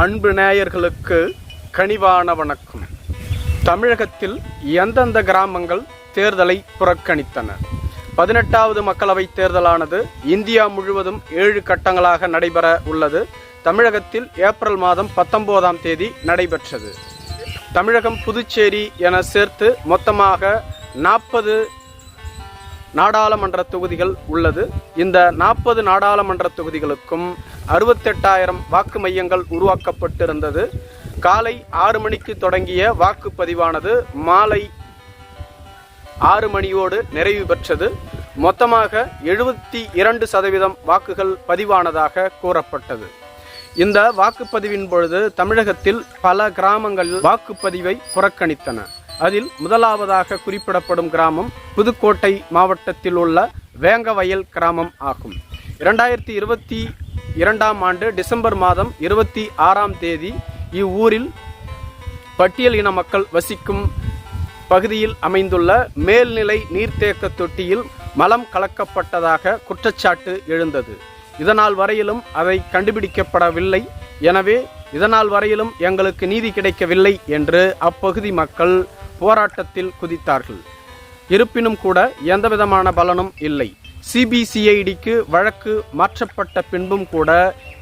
அன்பு நேயர்களுக்கு கனிவான வணக்கம். தமிழகத்தில் எந்தெந்த கிராமங்கள் தேர்தலை புறக்கணித்தன? பதினெட்டாவது மக்களவைத் தேர்தலானது இந்தியா முழுவதும் ஏழு கட்டங்களாக நடைபெற உள்ளது. தமிழகத்தில் ஏப்ரல் மாதம் பத்தொன்பதாம் தேதி நடைபெற்றது. தமிழகம் புதுச்சேரி என சேர்த்து மொத்தமாக நாற்பது நாடாளுமன்ற தொகுதிகள் உள்ளது. இந்த நாற்பது நாடாளுமன்ற தொகுதிகளுக்கும் அறுபத்தெட்டாயிரம் வாக்கு மையங்கள் உருவாக்கப்பட்டிருந்தது. காலை ஆறு மணிக்கு தொடங்கிய வாக்குப்பதிவானது மாலை ஆறு மணியோடு நிறைவு பெற்றது. மொத்தமாக எழுபத்தி இரண்டு சதவீதம் வாக்குகள் பதிவானதாக கூறப்பட்டது. இந்த வாக்குப்பதிவின் பொழுது தமிழகத்தில் பல கிராமங்களில் வாக்குப்பதிவை புறக்கணித்தன. அதில் முதலாவதாக குறிப்பிடப்படும் கிராமம் புதுக்கோட்டை மாவட்டத்தில் உள்ள வேங்கவயல் கிராமம் ஆகும். இரண்டாயிரத்தி இருபத்தி இரண்டாம் ஆண்டு டிசம்பர் மாதம் இருபத்தி ஆறாம் தேதி இவ்வூரில் பட்டியல் இன மக்கள் வசிக்கும் பகுதியில் அமைந்துள்ள மேல்நிலை நீர்த்தேக்க தொட்டியில் மலம் கலக்கப்பட்டதாக குற்றச்சாட்டு எழுந்தது. இதனால் வரையிலும் அதை கண்டுபிடிக்கப்படவில்லை. எனவே இதனால் வரையிலும் எங்களுக்கு நீதி கிடைக்கவில்லை என்று அப்பகுதி மக்கள் போராட்டத்தில் குதித்தார்கள். இருப்பினும் கூட எந்தவிதமான பலனும் இல்லை. சிபிசிஐடிக்கு வழக்கு மாற்றப்பட்ட பின்பும் கூட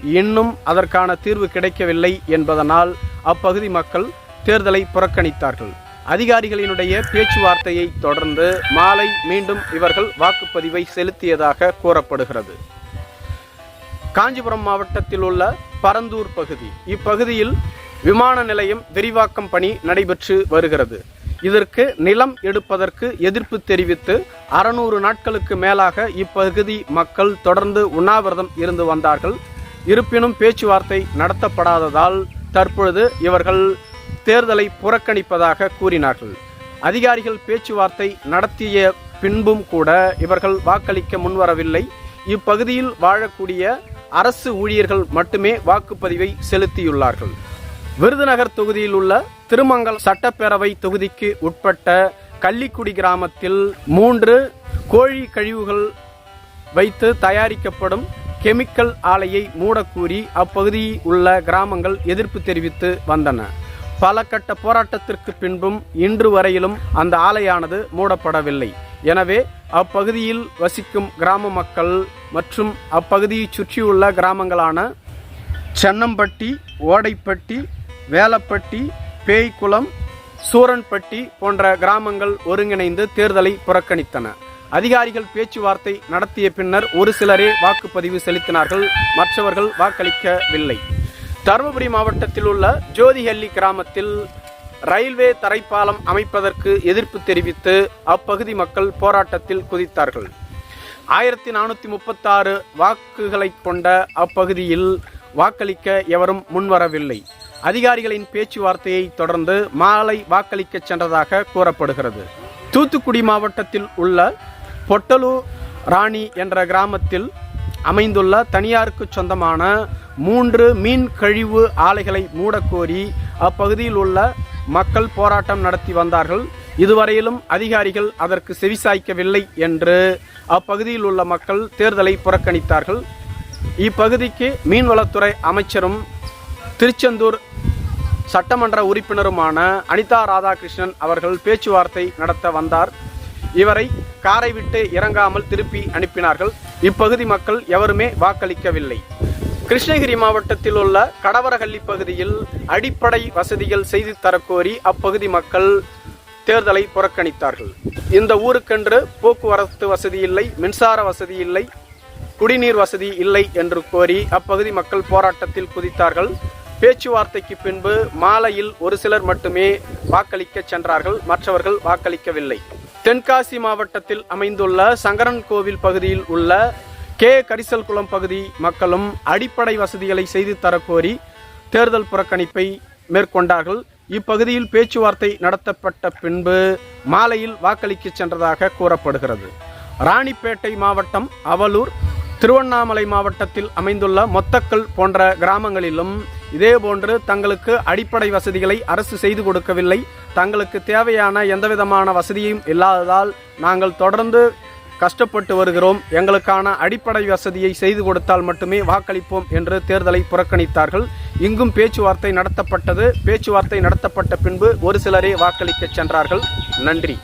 இன்னும் அதற்கான தீர்வு கிடைக்கவில்லை என்பதனால் அப்பகுதி மக்கள் தேர்தலை புறக்கணித்தார்கள். அதிகாரிகளினுடைய பேச்சுவார்த்தையை தொடர்ந்து மாலை மீண்டும் இவர்கள் வாக்குப்பதிவை செலுத்தியதாக கூறப்படுகிறது. காஞ்சிபுரம் மாவட்டத்தில் உள்ள பரந்தூர் பகுதி. இப்பகுதியில் விமான நிலையம் விரிவாக்கம் பணி நடைபெற்று வருகிறது. இதற்கு நிலம் எடுப்பதற்கு எதிர்ப்பு தெரிவித்து அறுநூறு நாட்களுக்கு மேலாக இப்பகுதி மக்கள் தொடர்ந்து உண்ணாவிரதம் இருந்து வந்தார்கள். இருப்பினும் பேச்சுவார்த்தை நடத்தப்படாததால் தற்பொழுது இவர்கள் தேர்தலை புறக்கணிப்பதாக கூறினார்கள். அதிகாரிகள் பேச்சுவார்த்தை நடத்திய பின்பும் கூட இவர்கள் வாக்களிக்க முன்வரவில்லை. இப்பகுதியில் வாழக்கூடிய அரசு ஊழியர்கள் மட்டுமே வாக்குப்பதிவை செலுத்தியுள்ளார்கள். விருதுநகர் தொகுதியில் உள்ள திருமங்கல் சட்டப்பேரவை தொகுதிக்கு உட்பட்ட கள்ளிக்குடி கிராமத்தில் மூன்று கோழி கழிவுகள் வைத்து தயாரிக்கப்படும் கெமிக்கல் ஆலையை மூடக்கூறி அப்பகுதியில் உள்ள கிராமங்கள் எதிர்ப்பு தெரிவித்து வந்தன. பல கட்ட போராட்டத்திற்கு பின்பும் இன்று வரையிலும் அந்த ஆலையானது மூடப்படவில்லை. எனவே அப்பகுதியில் வசிக்கும் கிராம மக்கள் மற்றும் அப்பகுதியை சுற்றியுள்ள கிராமங்களான சென்னம்பட்டி ஓடைப்பட்டி வேலப்பட்டி பேய்க்குளம் சூரன்பட்டி போன்ற கிராமங்கள் ஒருங்கிணைந்து தேர்தலை புறக்கணித்தன. அதிகாரிகள் பேச்சுவார்த்தை நடத்திய பின்னர் ஒரு சிலரே வாக்குப்பதிவு செலுத்தினார்கள் மற்றவர்கள் வாக்களிக்கவில்லை. தருமபுரி மாவட்டத்தில் உள்ள ஜோதிஹள்ளி கிராமத்தில் ரயில்வே தரைப்பாலம் அமைப்பதற்கு எதிர்ப்பு தெரிவித்து அப்பகுதி மக்கள் போராட்டத்தில் குதித்தார்கள். ஆயிரத்தி நானூற்றி முப்பத்தாறு வாக்குகளை கொண்ட அப்பகுதியில் வாக்களிக்க எவரும் முன்வரவில்லை. அதிகாரிகளின் பேச்சுவார்த்தையை தொடர்ந்து மாலை வாக்களிக்க சென்றதாக கூறப்படுகிறது. தூத்துக்குடி மாவட்டத்தில் உள்ள பொட்டலூர் ராணி என்ற கிராமத்தில் அமைந்துள்ள தனியாருக்கு சொந்தமான மூன்று மீன் கழிவு ஆலைகளை மூடக்கோரி அப்பகுதியில் உள்ள மக்கள் போராட்டம் நடத்தி வந்தார்கள். இதுவரையிலும் அதிகாரிகள் அதற்கு செவிசாய்க்கவில்லை என்று அப்பகுதியில் உள்ள மக்கள் தேர்தலை புறக்கணித்தார்கள். இப்பகுதிக்கு மீன்வளத்துறை அமைச்சரும் திருச்செந்தூர் சட்டமன்ற உறுப்பினருமான அனிதா ராதாகிருஷ்ணன் அவர்கள் பேச்சுவார்த்தை நடத்த வந்தார். இவரை காரை விட்டு இறங்காமல் திருப்பி அனுப்பினார்கள். இப்பகுதி மக்கள் எவருமே வாக்களிக்கவில்லை. கிருஷ்ணகிரி மாவட்டத்தில் உள்ள கடவரகள்ளி பகுதியில் அடிப்படை வசதிகள் செய்து தரக்கோரி அப்பகுதி மக்கள் தேர்தலை புறக்கணித்தார்கள். இந்த ஊருக்கென்று போக்குவரத்து வசதி இல்லை மின்சார வசதி இல்லை குடிநீர் வசதி இல்லை என்று கோரி அப்பகுதி மக்கள் போராட்டத்தில் குதித்தார்கள். பேச்சுவார்த்தைக்கு பின்பு மாலையில் ஒரு சிலர் மட்டுமே வாக்களிக்க சென்றார்கள். மற்றவர்கள் வாக்களிக்கவில்லை. தென்காசி மாவட்டத்தில் அமைந்துள்ள சங்கரன் கோவில் பகுதியில் உள்ள கே. கரிசல்குளம் பகுதி மக்களும் அடிப்படை வசதிகளை செய்து தரக்கோரி தேர்தல் புறக்கணிப்பை மேற்கொண்டார்கள். இப்பகுதியில் பேச்சுவார்த்தை நடத்தப்பட்ட பின்பு மாலையில் வாக்களிக்க சென்றதாக கூறப்படுகிறது. ராணிப்பேட்டை மாவட்டம் அவலூர் திருவண்ணாமலை மாவட்டத்தில் அமைந்துள்ள மொத்தக்கல் போன்ற கிராமங்களிலும் இதேபோன்று தங்களுக்கு அடிப்படை வசதிகளை அரசு செய்து கொடுக்கவில்லை. தங்களுக்கு தேவையான எந்தவிதமான வசதியும் இல்லாததால் நாங்கள் தொடர்ந்து கஷ்டப்பட்டு வருகிறோம். எங்களுக்கான அடிப்படை வசதியை செய்து கொடுத்தால் மட்டுமே வாக்களிப்போம் என்று தேர்தலை புறக்கணித்தார்கள். இங்கும் பேச்சுவார்த்தை நடத்தப்பட்டது. பேச்சுவார்த்தை நடத்தப்பட்ட பின்பு ஒரு சிலரே வாக்களிக்கச் சென்றார்கள். நன்றி.